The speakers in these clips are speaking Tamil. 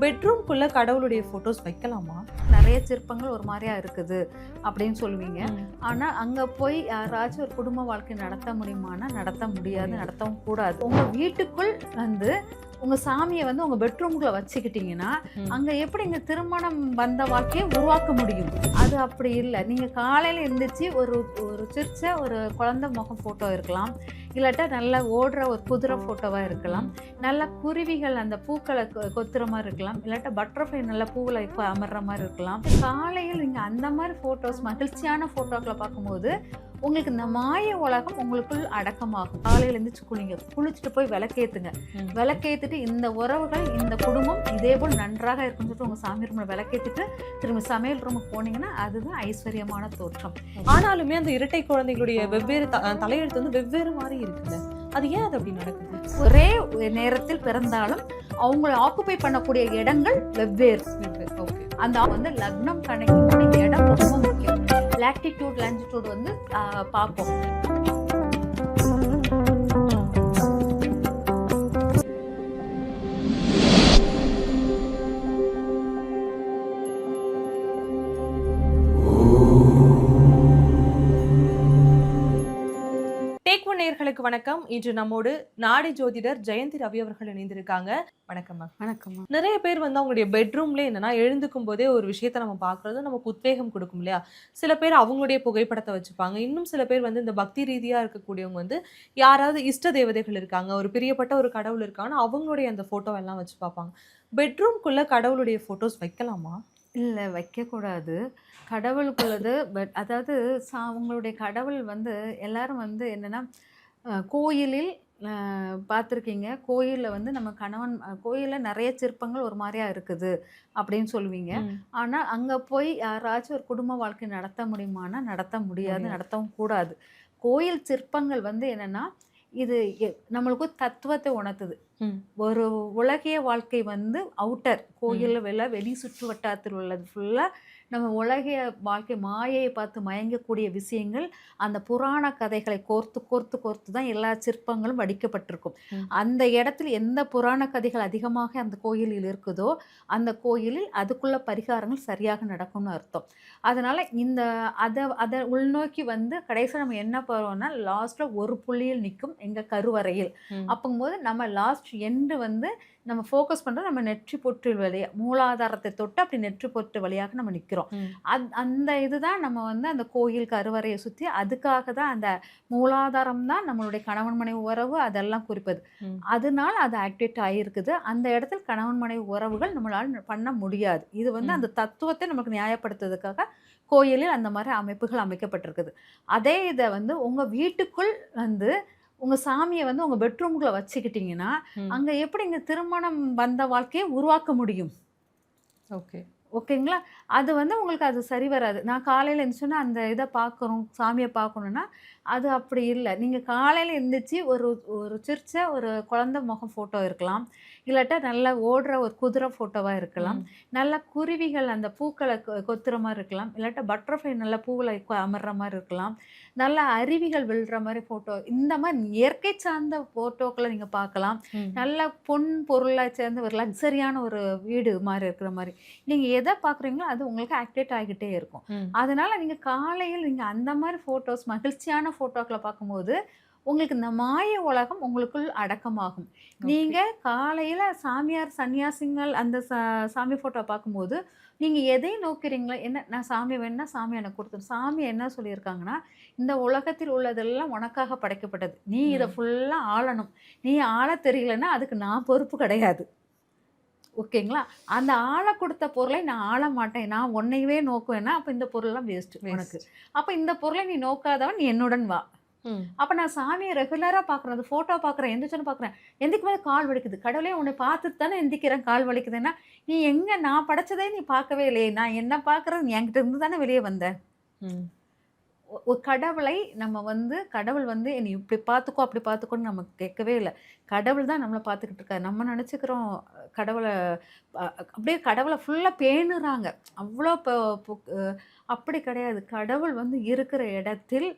பெட்ரூம்குள்ள கடவுளுடைய போட்டோஸ் வைக்கலாமா? நிறைய சிற்பங்கள் ஒரு மாதிரியா இருக்குது அப்படின்னு சொல்லுவீங்க. ஆனா அங்க போய் யாராச்சும் ஒரு குடும்ப வாழ்க்கை நடத்த முடியுமானா நடத்த முடியாது. நடத்தவும் கூடாது. உங்க வீட்டுக்குள் வந்து உங்க சாமியை வந்து உங்க பெட்ரூம்குள்ள வச்சுக்கிட்டீங்கன்னா. அங்க எப்படி இங்க திருமணம் வந்த வாழ்க்கையை உருவாக்க முடியும்? அது அப்படி இல்லை. நீங்க காலையில எந்திரிச்சு ஒரு ஒரு சிரிச்ச ஒரு குழந்தை முகம் போட்டோ இருக்கலாம். இல்லாட்டா நல்லா ஓடுற ஒரு குதிரை போட்டோவா இருக்கலாம். நல்ல குருவிகள் அந்த பூக்களை கொ- கொத்துற மாதிரி இருக்கலாம். இல்லாட்டா பட்டர்ஃப்ளை நல்ல பூவில் இப்போ அமர்ற மாதிரி இருக்கலாம். காலையில் நீங்கள் அந்த மாதிரி ஃபோட்டோஸ் மகிழ்ச்சியான ஃபோட்டோக்களை பார்க்கும்போது உங்களுக்கு இந்த மாய உலகம் உங்களுக்குள் அடக்கமாகும். காலையில் எழுந்திரிச்சு குளிங்க. குளிச்சுட்டு போய் விளக்கேத்துங்க. விளக்கேத்திட்டு இந்த உறவுகள் இந்த குடும்பம் இதே போல் நன்றாக இருக்குன்னு சொல்லிட்டு உங்கள் சாமி ரூமில் விளக்கேத்திட்டு திரும்ப சமையல் ரூமுக்கு போனீங்கன்னா அதுதான் ஐஸ்வர்யமான தோற்றம். ஆனாலுமே அந்த இரட்டை குழந்தைகளுடைய வெவ்வேறு தலையெழுத்து வந்து வெவ்வேறு மாதிரி இருக்குல்ல? அது ஏன் அது அப்படி நடக்குது? ஒரே நேரத்தில் பிறந்தாலும் அவங்களை ஆக்குபை பண்ணக்கூடிய இடங்கள் வெவ்வேறு. அந்த வந்து லக்னம் கணக்கின் இடம் ரொம்ப முக்கியம். லாக்டிடியூட் லாங்கிடியூட் வந்து பார்ப்போம். ஒன் நேயர்களுக்கு வணக்கம். இன்று நம்மோடு நாடி ஜோதிடர் ஜெயந்தி ரவி அவர்கள் இணைந்திருக்காங்க. வணக்கம் மேம் வணக்கம்மா நிறைய பேர் வந்து அவங்களுடைய பெட்ரூம்ல என்னன்னா எழுந்துக்கும் போதே ஒரு விஷயத்த நம்ம பார்க்கறது நமக்கு உத்வேகம் கொடுக்கும் இல்லையா? சில பேர் அவங்களுடைய புகைப்படத்தை வச்சுப்பாங்க. இன்னும் சில பேர் வந்து இந்த பக்தி ரீதியா இருக்கக்கூடியவங்க வந்து யாராவது இஷ்ட தேவதைகள் இருக்காங்க ஒரு பிரியப்பட்ட ஒரு கடவுள் இருக்காங்கன்னா அவங்களுடைய அந்த போட்டோ எல்லாம் வச்சு பார்ப்பாங்க. பெட்ரூம்குள்ள கடவுளுடைய போட்டோஸ் வைக்கலாமா? இல்லை வைக்கக்கூடாது. கடவுளுக்குள்ளது பட் அதாவது சா உங்களுடைய கடவுள் வந்து எல்லாரும் வந்து என்னென்னா கோயிலில் பார்த்திருக்கீங்க. கோயிலில் வந்து நம்ம கணவன் கோயிலில் நிறைய சிற்பங்கள் ஒரு மாதிரியா இருக்குது அப்படின்னு சொல்லுவீங்க. ஆனால் அங்கே போய் யாராச்சும் ஒரு குடும்ப வாழ்க்கை நடத்த முடியுமானா நடத்த முடியாது. நடத்தவும் கூடாது. கோயில் சிற்பங்கள் வந்து என்னென்னா இது நம்மளுக்கு தத்துவத்தை உணர்த்துது. ஒரு உலகிய வாழ்க்கை வந்து அவுட்டர் கோயிலில் வெளில வெளி சுற்று வட்டாரத்தில் உள்ளது ஃபுல்லாக நம்ம உலகிய வாழ்க்கை மாயையை பார்த்து மயங்கக்கூடிய விஷயங்கள் அந்த புராண கதைகளை கோர்த்து கோர்த்து கோர்த்து தான் எல்லா சிற்பங்களும் வடிக்கப்பட்டிருக்கும். அந்த இடத்துல எந்த புராண கதைகள் அதிகமாக அந்த கோயிலில் இருக்குதோ அந்த கோயிலில் அதுக்குள்ள பரிகாரங்கள் சரியாக நடக்கும்னு அர்த்தம் அதனால் இந்த அதை அதை உள்நோக்கி வந்து கடைசியில் நம்ம என்ன போகிறோம்னா லாஸ்ட்டில் ஒரு புள்ளியில் நிற்கும் எங்கள் கருவறையில். அப்போங்கும்போது நம்ம லாஸ்ட் எண்டு வந்து நம்ம ஃபோக்கஸ் பண்ணுறது நம்ம நெற்றி பொட்டு வழியாக மூலாதாரத்தை தொட்டு அப்படி நெற்றி பொட்டு வழியாக நம்ம நிற்கிறோம். அந் அந்த இதுதான் நம்ம வந்து அந்த கோயில் கருவறையை சுற்றி அதுக்காக தான் அந்த மூலாதாரம் தான் நம்மளுடைய கணவன் மனைவி உறவு அதெல்லாம் குறிப்பது. அதனால அது ஆக்டிவேட் ஆகியிருக்குது அந்த இடத்துல கணவன் மனைவி உறவுகள் நம்மளால் பண்ண முடியாது இது வந்து. அந்த தத்துவத்தை நமக்கு நியாயப்படுத்துறதுக்காக கோயிலில் அந்த மாதிரி அமைப்புகள் அமைக்கப்பட்டிருக்குது அதே இதை வந்து உங்கள் வீட்டுக்குள் வந்து உங்கள் சாமியை வந்து உங்கள் பெட்ரூம்குள்ளே வச்சுக்கிட்டிங்கன்னா. அங்கே எப்படி இங்கே திருமணம் வந்த வாழ்க்கையை உருவாக்க முடியும் ஓகே ஓகேங்களா? அது வந்து உங்களுக்கு அது சரி வராது. நான் காலையில் எழுந்துச்சுன்னா அந்த இதை பார்க்கணும் சாமியை பார்க்கணுன்னா அது அப்படி இல்லை. நீங்கள் காலையில் எழுந்திரிச்சு ஒரு ஒரு சிரிச்ச ஒரு குழந்தை முகம் ஃபோட்டோ இருக்கலாம். இல்லாட்டா நல்லா ஓடுற ஒரு குதிரை ஃபோட்டோவாக இருக்கலாம். நல்ல குருவிகள் அந்த பூக்களை கொத்துற மாதிரி இருக்கலாம். இல்லாட்டா பட்டர்ஃப்ளை நல்ல பூவில் அமர்ற மாதிரி இருக்கலாம். நல்ல அருவிகள் விழுற மாதிரி ஃபோட்டோ இந்த மாதிரி இயற்கை சார்ந்த ஃபோட்டோக்களை நீங்கள் பார்க்கலாம். நல்ல பொன் பொருளாக சேர்ந்த ஒரு லக்ஸரியான ஒரு வீடு மாதிரி இருக்கிற மாதிரி. நீங்கள் எதை பார்க்குறீங்களோ அது உங்களுக்கு ஆக்டிவேட் ஆகிக்கிட்டே இருக்கும். அதனால நீங்கள் காலையில் நீங்கள் அந்த மாதிரி ஃபோட்டோஸ் மகிழ்ச்சியான ஃபோட்டோக்களை பார்க்கும்போது உங்களுக்கு இந்த மாய உலகம் உங்களுக்குள் அடக்கமாகும். நீங்கள் காலையில் சாமியார் சன்னியாசிங்கள் அந்த சாமி ஃபோட்டோ பார்க்கும்போது நீங்கள் எதை நோக்கிறீங்களோ என்ன நான் சாமி வேணும்னா சாமி எனக்கு கொடுத்துரும் சாமி என்ன சொல்லியிருக்காங்கன்னா இந்த உலகத்தில் உள்ளதெல்லாம் உனக்காக படைக்கப்பட்டது. நீ இதை. ஃபுல்லாக ஆளணும். நீ ஆள தெரியலன்னா அதுக்கு நான் பொறுப்பு கிடையாது. ஓகேங்களா? அந்த ஆளை கொடுத்த பொருளை நான் ஆள மாட்டேன். நான் உன்னையவே நோக்குவேன்னா அப்போ இந்த பொருள்லாம் வேஸ்ட் உனக்கு. அப்போ இந்த பொருளை நீ நோக்காதவன் நீ என்னுடன் வா. அப்போ நான் சாமியை ரெகுலராக பார்க்குறேன் அது ஃபோட்டோ பார்க்குறேன் எந்திரிச்சோன்னு பார்க்குறேன் எந்திக்கும் போது கால் வலிக்குது. கடவுளே உன்னை பார்த்துட்டு தானே எந்திக்கிறேன். கால் வலிக்குதுன்னா நீ எங்கே நான் படைச்சதே நீ பார்க்கவே இல்லையே. நான் என்ன பார்க்குறது? நீ என்கிட்ட இருந்து தானே வெளியே வந்த. ம். ஒ- ஒரு கடவுளை நம்ம வந்து கடவுள் வந்து என்னை இப்படி பார்த்துக்கோ அப்படி பார்த்துக்கோன்னு நம்ம கேட்கவே இல்லை. கடவுள் தான் நம்மளை பார்த்துக்கிட்டு இருக்காரு. நம்ம நினச்சிக்கிறோம் கடவுளை அப்படியே கடவுளை ஃபுல்லாக பேணுறாங்க. அவ்வளோ இப்போ அப்படி கிடையாது. கடவுள் வந்து இருக்கிற இடத்தில்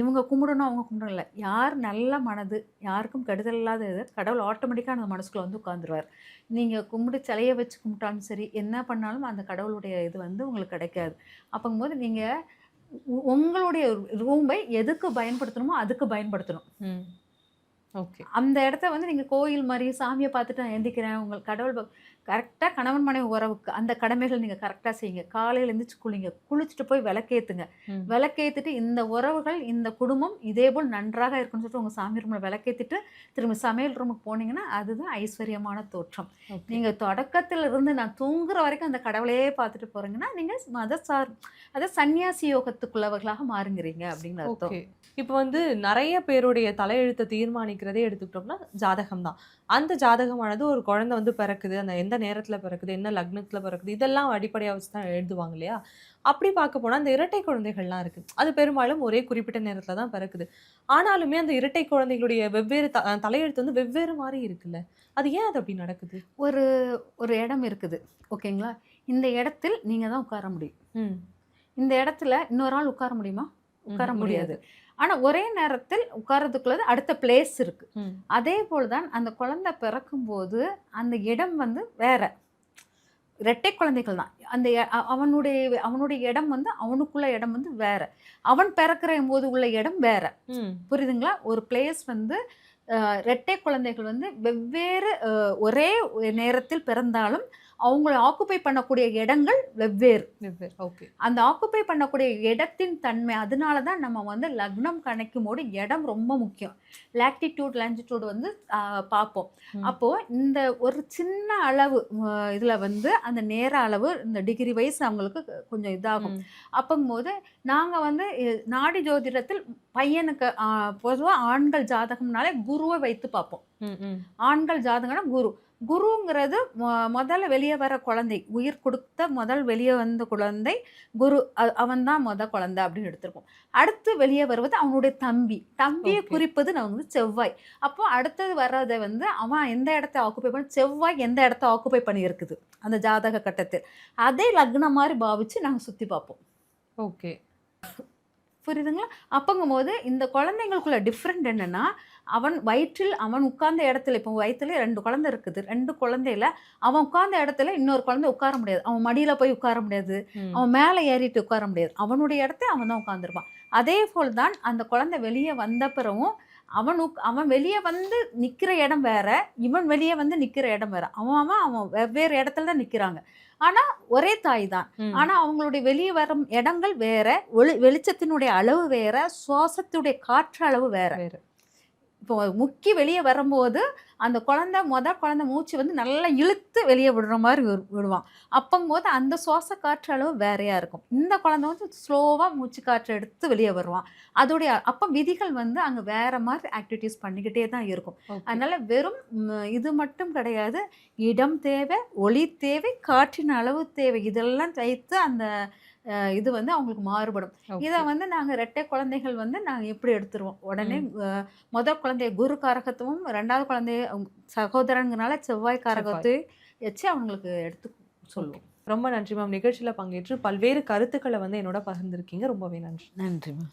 இவங்க கும்பிடணும் அவங்க கும்பிடணும் இல்லை. யார் நல்ல மனது யாருக்கும் கெடுதல் இல்லாத இது கடவுள் ஆட்டோமேட்டிக்காக அந்த மனசுக்குள்ள வந்து உட்காந்துருவார் நீங்கள் கும்பிடு சிலையை வச்சு கும்பிட்டாலும் சரி என்ன பண்ணாலும் அந்த கடவுளுடைய இது வந்து உங்களுக்கு கிடைக்காது. அப்போங்கும்போது நீங்கள் உங்களுடைய ரூமை எதுக்கு பயன்படுத்தணுமோ அதுக்கு பயன்படுத்தணும். ம். ஓகே. அந்த இடத்த வந்து நீங்கள் கோயில் மாதிரி சாமியை பார்த்துட்டு நான் எந்திக்கிறேன் உங்கள் கடவுள் கரெக்டாக கணவன் மனைவி உறவுக்கு அந்த கடமைகள் நீங்கள் கரெக்டாக செய்யுங்க. காலையில் எழுந்திரிச்சு குளிங்க. குளிச்சுட்டு போய் விளக்கேற்றுங்க. விளக்கேற்றிட்டு இந்த உறவுகள் இந்த குடும்பம் இதே போல் நன்றாக இருக்குன்னு சொல்லிட்டு உங்கள் சாமி ரூமில் விளக்கேற்றிட்டு திரும்ப சமையல் ரூமுக்கு போனீங்கன்னா அதுதான் ஐஸ்வர்யமான தோற்றம். நீங்கள் தொடக்கத்தில் இருந்து நான் தூங்குற வரைக்கும் அந்த கடவுளையே பார்த்துட்டு போகிறீங்கன்னா நீங்கள் மத சார் அதை சன்னியாசி யோகத்துக்குள்ளவர்களாக மாறுங்கிறீங்க அப்படின்னு அர்த்தம். இப்போ வந்து நிறைய பேருடைய தலையெழுத்தை தீர்மானிக்கிறதே எடுத்துக்கிட்டோம்னா ஜாதகம் தான் அந்த ஜாதகமானது ஒரு குழந்தை வந்து பிறக்குது. அந்த எந்த நேரத்தில் பிறக்குது என்ன லக்னத்தில் பிறக்குது இதெல்லாம் அடிப்படையாக வச்சு தான் எழுதுவாங்க இல்லையா? அப்படி பார்க்க போனால் அந்த இரட்டை குழந்தைகள்லாம் இருக்குது அது பெரும்பாலும் ஒரே குறிப்பிட்ட நேரத்தில் தான் பிறக்குது. ஆனாலுமே அந்த இரட்டை குழந்தைகளுடைய வெவ்வேறு த தலையெழுத்து வந்து வெவ்வேறு மாதிரி இருக்குல்ல? அது ஏன் அது அப்படி நடக்குது? ஒரு ஒரு இடம் இருக்குது. ஓகேங்களா? இந்த இடத்தில் நீங்கள் தான் உட்கார முடியும். இந்த இடத்துல இன்னொரு ஆள் உட்கார முடியுமா? உட்கார முடியாது. ஆனால் ஒரே நேரத்தில் உட்கார்றதுக்குள்ளது அடுத்த பிளேஸ் இருக்கு. ம். அதே போல் தான் அந்த குழந்தை பிறக்கும்போது அந்த இடம் வந்து வேற. இரட்டை குழந்தைகள் தான். அந்த அவனுடைய அவனுடைய இடம் வந்து அவனுக்குள்ள இடம் வந்து வேற. அவன் பிறக்கிற போது உள்ள இடம் வேற. புரியுதுங்களா? ஒரு பிளேஸ் வந்து அஹ், இரட்டை குழந்தைகள் வந்து வெவ்வேறு ஒரே நேரத்தில் பிறந்தாலும் அவங்கள ஆக்குப்பை பண்ணக்கூடிய இடங்கள் வெவ்வேறு. வெவ்வேறு. ஓகே. அந்த ஆக்குப்பை பண்ணக்கூடிய இடத்தின் தன்மை அதனால தான் நம்ம வந்து லக்னம் கணக்கும் போது இடம் ரொம்ப முக்கியம். லாக்டிடியூட் லாஞ்சிடியூட் வந்து பார்ப்போம். ம். அப்போ இந்த ஒரு சின்ன அளவு இதுல வந்து அந்த நேர அளவு இந்த டிகிரி வைஸ் அவங்களுக்கு கொஞ்சம் இதாகும். அப்போங்கும்போது நாங்க வந்து நாடி ஜோதிடத்தில் பையனுக்கு பொதுவாக ஆண்கள் ஜாதகம்னாலே குருவை வைத்து பார்ப்போம். ஆண்கள் ஜாதகம்னா குரு. குருங்கிறது முதல்ல வெளியே வர குழந்தை. உயிர் கொடுத்த முதல் வெளியே வந்த குழந்தை குரு. அவன் தான் முத குழந்தை அப்படின்னு எடுத்திருப்போம். அடுத்து வெளியே வருவது அவனுடைய தம்பி. தம்பியை. குறிப்பது நான் வந்து செவ்வாய். அப்போ அடுத்தது வர்றதை வந்து அவன் எந்த இடத்த ஆக்குப்பை பண்ணி செவ்வாய் எந்த இடத்த ஆக்குப்பை பண்ணி இருக்குது அந்த ஜாதக கட்டத்தில். அதே லக்னம் மாதிரி பாவிச்சு நாங்கள் சுற்றி பார்ப்போம். ஓகே. புரியுதுங்களா? அப்பங்கும் போது இந்த குழந்தைங்களுக்குள்ள டிஃப்ரெண்ட் என்னன்னா அவன் வயிற்றில் அவன் உட்கார்ந்த இடத்துல இப்போ வயிற்றுல ரெண்டு குழந்தை இருக்குது. ரெண்டு குழந்தையில அவன் உட்கார்ந்த இடத்துல இன்னொரு குழந்தை உட்கார முடியாது. அவன் மடியில போய் உட்கார முடியாது. அவன் மேலே ஏறிட்டு உட்கார முடியாது. அவனுடைய இடத்த அவன் தான் உட்காந்துருப்பான் அதே போல் தான் அந்த குழந்தை வெளியே வந்த பிறகும் அவன் அவன் வெளியே வந்து நிற்கிற இடம் வேற இவன் வெளியே வந்து நிற்கிற இடம் வேற. அவன் அவன் அவன் வெவ்வேறு இடத்துல தான் நிற்கிறாங்க ஆனால் ஒரே தாய் தான். ம். ஆனா அவங்களுடைய வெளியே வரும் இடங்கள் வேற ஒளி வெளிச்சத்தினுடைய அளவு வேற சுவாசத்துடைய காற்று அளவு வேற. வேற. இப்போ முக்கி வெளியே வரும்போது அந்த குழந்தை முத குழந்தை மூச்சு வந்து நல்லா இழுத்து வெளியே விடுற மாதிரி விடு- விடுவான். அப்போங்கும்போது அந்த சுவாச காற்று அளவு வேறையா இருக்கும். இந்த குழந்தை வந்து ஸ்லோவாக மூச்சு காற்று எடுத்து வெளியே வருவான். அதோடைய அப்போ விதிகள் வந்து அங்கே வேற மாதிரி ஆக்டிவிட்டீஸ் பண்ணிக்கிட்டே தான் இருக்கும். அதனால வெறும் இது மட்டும் கிடையாது. இடம் தேவை ஒளி தேவை காற்றின் அளவு தேவை. இதெல்லாம் வைத்து அந்த இது வந்து அவங்களுக்கு மாறுபடும். இதை வந்து நாங்கள் ரெட்டை குழந்தைகள் வந்து நாங்கள் எப்படி எடுத்துருவோம்? உடனே முதல் குழந்தைய குரு காரகத்துவம் ரெண்டாவது குழந்தைய அவங்க சகோதரங்கனால செவ்வாய் காரகத்தையும் வச்சு அவங்களுக்கு எடுத்து சொல்லுவோம். ரொம்ப நன்றி மேம். நிகழ்ச்சியில பங்கேற்று பல்வேறு கருத்துக்களை வந்து என்னோட பகிர்ந்திருக்கீங்க. ரொம்பவே நன்றி. நன்றி மேம்.